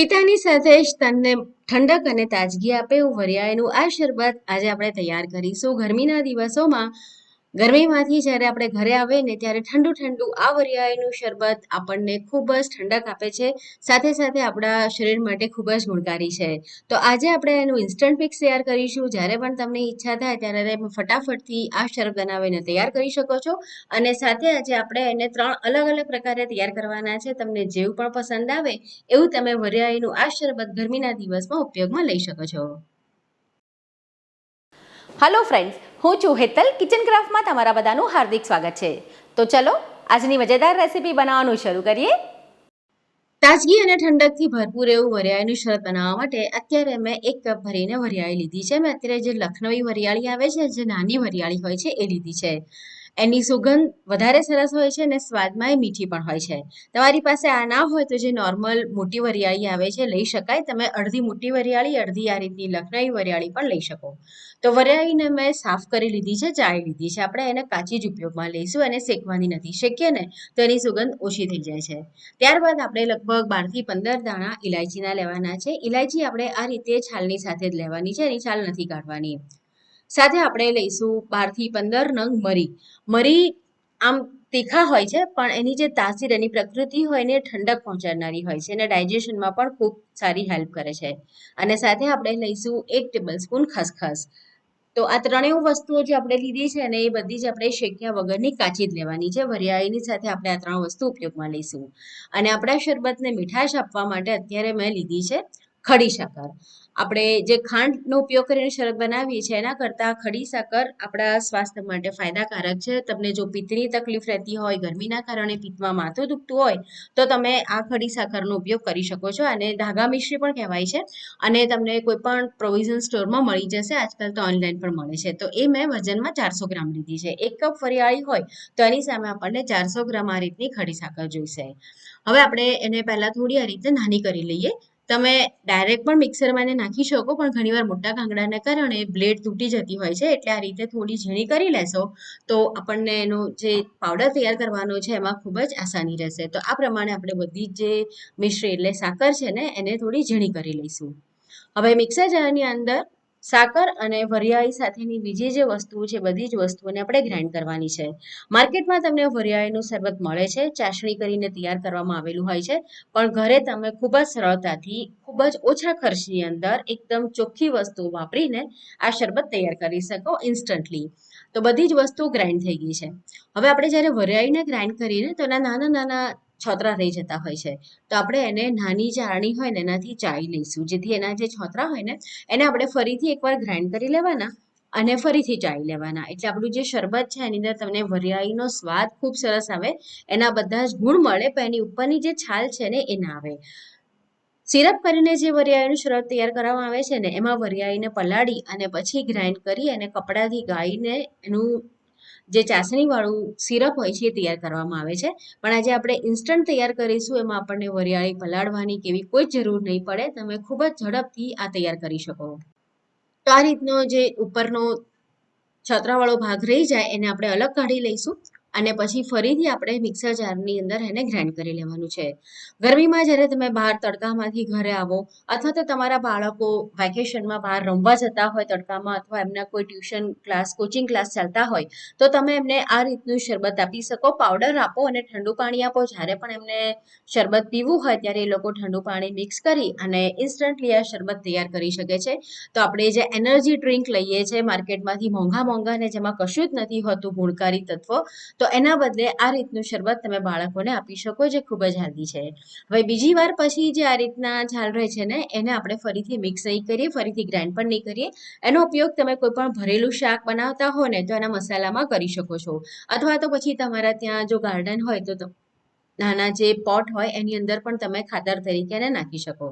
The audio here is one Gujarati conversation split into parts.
પિતાની સાથે જ તનને ઠંડક અને તાજગી આપે એવું વરિયાળીનું આ શરબત આજે આપણે તૈયાર કરીશું. ગરમીના દિવસોમાં ગરમીમાંથી જ્યારે આપણે ઘરે આવીએ ને ત્યારે ઠંડુ ઠંડુ આ વરિયાળીનું શરબત આપણને ખૂબ જ ઠંડક આપે છે. સાથે સાથે આપણા શરીર માટે ખૂબ જ ગુણકારી છે. તો આજે આપણે એનું ઇન્સ્ટન્ટ મિક્સ તૈયાર કરીશું. જ્યારે પણ તમને ઈચ્છા થાય ત્યારે ફટાફટથી આ શરબત બનાવીને તૈયાર કરી શકો છો. અને સાથે આજે આપણે એને ત્રણ અલગ અલગ પ્રકારે તૈયાર કરવાના છે. તમને જેવું પણ પસંદ આવે એવું તમે વરિયાળીનું આ શરબત ગરમીના દિવસમાં ઉપયોગમાં લઈ શકો છો. હલો ફ્રેન્ડ્સ હું છું હેતલ કિચન ક્રાફ્ટમાં તમારા બધાનું હાર્દિક સ્વાગત છે. તો ચલો, આજની મજેદાર રેસીપી બનાવવાનું શરૂ કરીએ. તાજગી અને ઠંડકથી ભરપૂર એવું વરિયાળીનું શરબત બનાવવા માટે અત્યારે મેં એક કપ ભરીને વરિયાળી લીધી છે. મેં અત્યારે જે લખનવી વરિયાળી આવે છે, જે નાની વરિયાળી હોય છે, એ લીધી છે. એની સુગંધ વધારે સરસ હોય છે અને સ્વાદમાં એ મીઠી પણ હોય છે. તમારી પાસે આ ના હોય તો જે નોર્મલ મોટી વરિયાળી આવે છે લઈ શકાય. તમે અડધી મોટી વરિયાળી, અડધી આ રીતની લખનઈ વરિયાળી પણ લઈ શકો. તો વરિયાળીને મેં સાફ કરી લીધી છે ચાળી લીધી છે. આપણે એને કાચી જ ઉપયોગમાં લઈશું એને શેકવાની નથી. શેકીએ ને તો એની સુગંધ ઓછી થઈ જાય છે. ત્યારબાદ આપણે લગભગ બારથી પંદર દાણા ઇલાયચીના લેવાના છે. ઇલાયચી આપણે આ રીતે છાલની સાથે જ લેવાની છે. એની છાલ નથી કાઢવાની. સાથે આપણે લઈશું બારથી પંદર નંગ મરી. મરી આમ તીખા હોય છે, પણ એની જે તાસીર, એની પ્રકૃતિ હોય એને ઠંડક પહોંચાડનારી હોય છે અને ડાયજેશનમાં પણ ખૂબ સારી હેલ્પ કરે છે. અને સાથે આપણે લઈશું એક ટેબલ સ્પૂન ખસખસ. તો આ ત્રણેય વસ્તુઓ જે આપણે લીધી છે ને એ બધી જ આપણે શેક્યા વગરની કાચી જ લેવાની છે. વરિયાળીની સાથે આપણે આ ત્રણ વસ્તુ ઉપયોગમાં લઈશું. અને આપણા શરબતને મીઠાશ આપવા માટે અત્યારે મેં લીધી છે ખડી સાકર. આપણે જે ખાંડનો ઉપયોગ કરીને શરબત બનાવીએ છીએ, એના કરતાં ખડી સાકર આપણા સ્વાસ્થ્ય માટે ફાયદાકારક છે. તમને જો પિત્તની તકલીફ રહેતી હોય, ગરમીના કારણે પિત્તમાં માથું દુખતું હોય, તો તમે આ ખડી સાકરનો ઉપયોગ કરી શકો છો. અને ધાગા મિશ્રી પણ કહેવાય છે. અને તમને કોઈ પણ પ્રોવિઝન સ્ટોરમાં મળી જશે. આજકાલ તો ઓનલાઈન પણ મળે છે. તો એ મેં વજનમાં ચારસો ગ્રામ લીધી છે. એક કપ ફરિયાળી હોય, તો એની સામે આપણને ચારસો ગ્રામ આ રીતની ખડી સાકર જોઈશે. હવે આપણે એને પહેલાં થોડી આ રીતે નાની કરી લઈએ. તમે ડાયરેક્ટ પણ મિક્સરમાં એને નાખી શકો, પણ ઘણીવાર મોટા કાંગડાને કારણે બ્લેડ તૂટી જતી હોય છે, એટલે આ રીતે થોડી ઝીણી કરી લેશો, તો આપણને એનો જે પાવડર તૈયાર કરવાનો છે, એમાં ખૂબ જ આસાની રહેશે. તો આ પ્રમાણે આપણે બધી જે મિશ્રી એટલે સાકર છે ને, એને થોડી ઝીણી કરી લઈશું. હવે મિક્સર જારની અંદર સાકર અને વરિયાળી સાથેની બીજી જે વસ્તુઓ છે, બધી જ વસ્તુઓને આપણે ગ્રાઇન્ડ કરવાની છે. માર્કેટમાં તમને વરિયાળીનું શરબત મળે છે, ચાસણી કરીને તૈયાર કરવામાં આવેલું હોય છે, પણ ઘરે તમે ખૂબ જ સરળતાથી, ખૂબ જ ઓછા ખર્ચની અંદર એકદમ ચોખ્ખી વસ્તુ વાપરીને આ શરબત તૈયાર કરી શકો ઇન્સ્ટન્ટલી તો બધી જ વસ્તુ ગ્રાઇન્ડ થઈ ગઈ છે. હવે આપણે જ્યારે વરિયાળીને ગ્રાઇન્ડ કરીને તો એના નાના નાના છોતરા રહી જતા હોય છે. તો આપણે એને નાની ચાળણી હોય ને એનાથી ચાળી લઈશું. જેથી એના જે છોતરા હોય ને, એને આપણે ફરીથી એકવાર ગ્રાઇન્ડ કરી લેવાના અને ફરીથી ચાળી લેવાના. એટલે આપણું જે શરબત છે એની અંદર તમને વરિયાળીનો સ્વાદ ખૂબ સરસ આવે. એના બધા જ ગુણ મળે, પણ એની ઉપરની જે છાલ છે ને એ ના આવે. સિરપ કરીને જે વરિયાળીનું શરબત તૈયાર કરવામાં આવે છે ને, એમાં વરિયાળીને પલાળી અને પછી ગ્રાઇન્ડ કરી અને કપડાથી ગાળીને એનું જે ચાસણીવાળું સિરપ હોય છે એ તૈયાર કરવામાં આવે છે. પણ આજે આપણે ઇન્સ્ટન્ટ તૈયાર કરીશું, એમાં આપણને વરિયાળી પલાળવાની કે એવી કોઈ જરૂર નહીં પડે. તમે ખૂબ જ ઝડપથી આ તૈયાર કરી શકો. તો આ રીતનો જે ઉપરનો છત્રાવાળો ભાગ રહી જાય, એને આપણે અલગ કાઢી લઈશું. અને પછી ફરીથી આપણે મિક્સર જારની અંદર એને ગ્રાઇન્ડ કરી લેવાનું છે. ગરમીમાં જ્યારે તમે બહાર તડકામાંથી ઘરે આવો અથવા તો તમારા બાળકો વેકેશનમાં બહાર રમવા જતા હોય તડકામાં અથવા એમના કોઈ ટ્યુશન ક્લાસ કોચિંગ ક્લાસ ચાલતા હોય, તો તમે એમને આ રીતનું શરબત આપી શકો. પાવડર આપો અને ઠંડુ પાણી આપો. જ્યારે પણ એમને શરબત પીવું હોય ત્યારે એ લોકો ઠંડુ પાણી મિક્સ કરી અને ઇન્સ્ટન્ટલી આ શરબત તૈયાર કરી શકે છે. તો આપણે જે એનર્જી ડ્રિંક લઈએ છીએ માર્કેટમાંથી મોંઘા મોંઘા ને જેમાં કશું જ નથી હોતું, ગુણકારી તત્વો તો એના બદલે આ રીતનું શરબત તમે બાળકોને આપી શકો, જે ખૂબ જ હેલ્ધી છે. હવે બીજી વાર પછી જે આ રીતના છાલ રહે છે ને, એને આપણે ફરીથી મિક્સ નહીં કરીએ, ફરીથી ગ્રાઇન્ડ પણ નહીં કરીએ. એનો ઉપયોગ તમે કોઈ પણ ભરેલું શાક બનાવતા હો ને, તો એના મસાલામાં કરી શકો છો. અથવા તો પછી તમારા ત્યાં જો ગાર્ડન હોય તો નાના જે પોટ હોય એની અંદર પણ તમે ખાતર તરીકે એને નાખી શકો.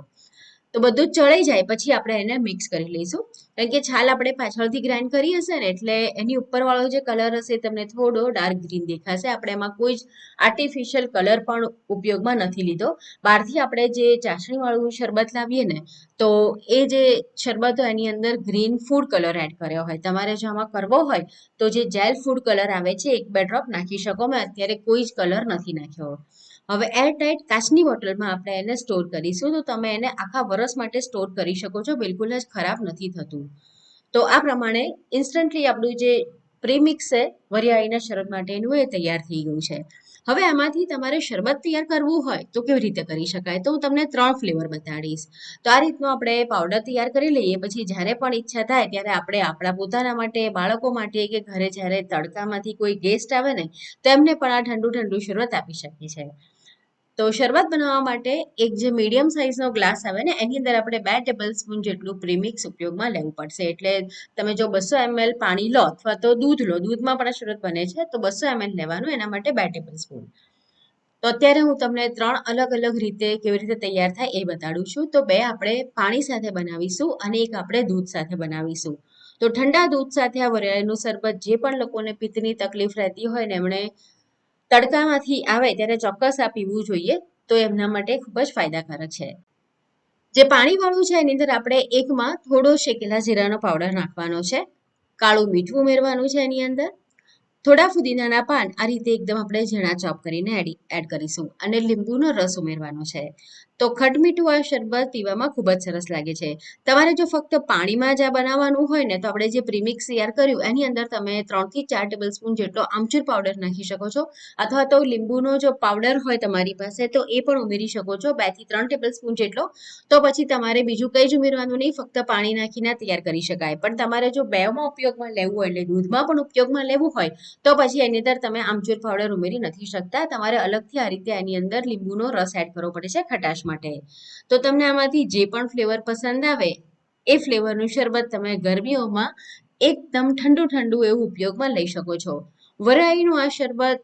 તો બધું ચડાઈ જાય, પછી આપણે એને મિક્સ કરી લઈશું. કારણ કે છાલ આપણે પાછળથી ગ્રાઇન્ડ કરી હશે ને, એટલે એની ઉપરવાળો જે કલર હશે તમને થોડો ડાર્ક ગ્રીન દેખાશે. આપણે એમાં કોઈ જ આર્ટિફિશિયલ કલર પણ ઉપયોગમાં નથી લીધો. બહારથી આપણે જે ચાસણીવાળું શરબત લાવીએ ને, તો એ જે શરબત હોય એની અંદર ગ્રીન ફૂડ કલર એડ કર્યો હોય, તમારે જો આમાં કરવો હોય, તો જે જેલ ફૂડ કલર આવે છે, એક બે ડ્રોપ નાખી શકો. મેં અત્યારે કોઈ જ કલર નથી નાખ્યો. હવે એરટાઇટ કાચની બોટલમાં આપણે એને સ્ટોર કરીશું. તો તમે એને આખા વરસ માટે સ્ટોર કરી શકો છો. બિલકુલ જ ખરાબ નથી થતું. તો આ પ્રમાણે ઇન્સ્ટન્ટલી આપણું જે પ્રીમિક્સ છે, વરિયાળીના શરબત માટેનું એ તૈયાર થઈ ગયું છે. હવે આમાંથી તમારે શરબત તૈયાર કરવું હોય તો કેવી રીતે કરી શકાય? તો હું તમને ત્રણ ફ્લેવર બતાડીશ. તો આ રીતનું આપણે પાવડર તૈયાર કરી લઈએ. પછી જ્યારે પણ ઈચ્છા થાય ત્યારે આપણે આપણા પોતાના માટે, બાળકો માટે કે ઘરે જ્યારે તડકામાંથી કોઈ ગેસ્ટ આવે ને, તો એમને પણ આ ઠંડુ ઠંડુ શરબત આપી શકીએ છીએ. તો શરબત બનાવવા માટે એક જે મીડિયમ સાઇઝનો ગ્લાસ આવે ને, એની અંદર આપણે બે ટેબલ સ્પૂન જેટલું પ્રીમિક્સ ઉપયોગમાં લેવું પડશે. એટલે તમે જો બસો એમએલ પાણી લો અથવા તો દૂધ લો, દૂધમાં પણ આ શરબત બને છે, તો બસો એમએલ લેવાનું, એના માટે બે ટેબલ સ્પૂન તો અત્યારે હું તમને ત્રણ અલગ અલગ રીતે કેવી રીતે તૈયાર થાય એ બતાડું છું. તો બે આપણે પાણી સાથે બનાવીશું અને એક આપણે દૂધ સાથે બનાવીશું. તો ઠંડા દૂધ સાથે આ વરિયાળીનું શરબત જે પણ લોકોને પિત્તની તકલીફ રહેતી હોય ને એમણે તડકામાંથી આવે ત્યારે ચોક્કસ આ પીવું જોઈએ, તો એમના માટે ખૂબ જ ફાયદાકારક છે. જે પાણીવાળું છે એની અંદર આપણે એકમાં થોડો શેકેલા જીરાનો પાવડર નાખવાનો છે, કાળું મીઠું ઉમેરવાનું છે એની અંદર, થોડા ફુદીનાના પાન આ રીતે એકદમ આપણે ઝીણા ચોપ કરીને એડ કરીશું અને લીંબુનો રસ ઉમેરવાનો છે. તો ખટમીઠું આ શરબત પીવામાં ખૂબ જ સરસ લાગે છે. તમારે જો ફક્ત પાણીમાં જ આ બનાવવાનું હોય ને, તો આપણે જે પ્રીમિક્સ તૈયાર કર્યું, એની અંદર તમે ત્રણથી ચાર ટેબલ સ્પૂન જેટલો આમચૂર પાવડર નાખી શકો છો. અથવા તો લીંબુનો જો પાવડર હોય તમારી પાસે, તો એ પણ ઉમેરી શકો છો, બેથી ત્રણ ટેબલ સ્પૂન જેટલો. તો પછી તમારે બીજું કંઈ જ ઉમેરવાનું નહીં, ફક્ત પાણી નાખીને તૈયાર કરી શકાય. પણ તમારે જો બેમાં ઉપયોગમાં લેવું હોય, એટલે દૂધમાં પણ ઉપયોગમાં લેવું હોય, તો પછી એની અંદર તમે આમચૂર પાવડર ઉમેરી નથી શકતા. તમારે અલગથી આ રીતે એની અંદર લીંબુનો રસ એડ કરવો પડે છે ખટાશ માટે. તો તમને આમાંથી જે પણ ફ્લેવર પસંદ આવે, એ ફ્લેવરનું શરબત તમે ગરમીઓમાં એકદમ ઠંડુ ઠંડુ એવું ઉપયોગમાં લઈ શકો છો. વરાળીનું આ શરબત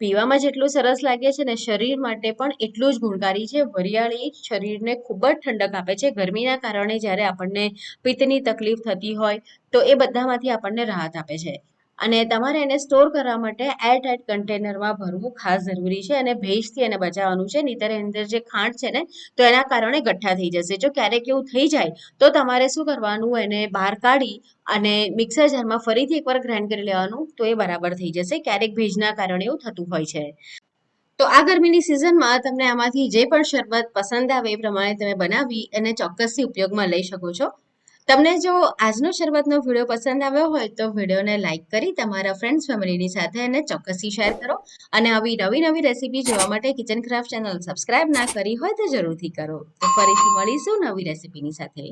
પીવામાં જેટલું સરસ લાગે છે ને, શરીર માટે પણ એટલું જ ગુણકારી છે. વરિયાળી શરીરને ખૂબ જ ઠંડક આપે છે. ગરમીના કારણે જ્યારે આપણને પિત્તની તકલીફ થતી હોય, તો એ બધામાંથી આપણને રાહત આપે છે. અને તમારે એને સ્ટોર કરવા માટે એરટાઇટ કન્ટેનરમાં ભરવું ખાસ જરૂરી છે અને ભેજથી એને બચાવવાનું છે, નહીંતર અંદર જે ખાંડ છે ને, તો એના કારણે ગઠ્ઠા થઈ જશે. જો ક્યારેક એવું થઈ જાય, તો તમારે શું કરવાનું, એને બહાર કાઢી અને મિક્સર જારમાં ફરીથી એકવાર ગ્રાઇન્ડ કરી લેવાનું, તો એ બરાબર થઈ જશે. ક્યારેક ભેજના કારણે એવું થતું હોય છે. તો આ ગરમીની સિઝનમાં તમને આમાંથી જે પણ શરબત પસંદ આવે એ પ્રમાણે તમે બનાવી અને ચોક્કસથી ઉપયોગમાં લઈ શકો છો. તમને જો આજનો શરૂઆતનો વીડિયો પસંદ આવ્યો હોય તો વિડીયોને લાઇક કરી તમારા ફ્રેન્ડ્સ ફેમિલીની સાથે એને ચોક્કસથી શેર કરો અને આવી નવી નવી રેસીપી જોવા માટે કિચન ક્રાફ્ટ ચેનલ સબસ્ક્રાઇબ ના કરી હોય તો જરૂરથી કરો. તો ફરીથી મળીશું નવી રેસીપીની સાથે.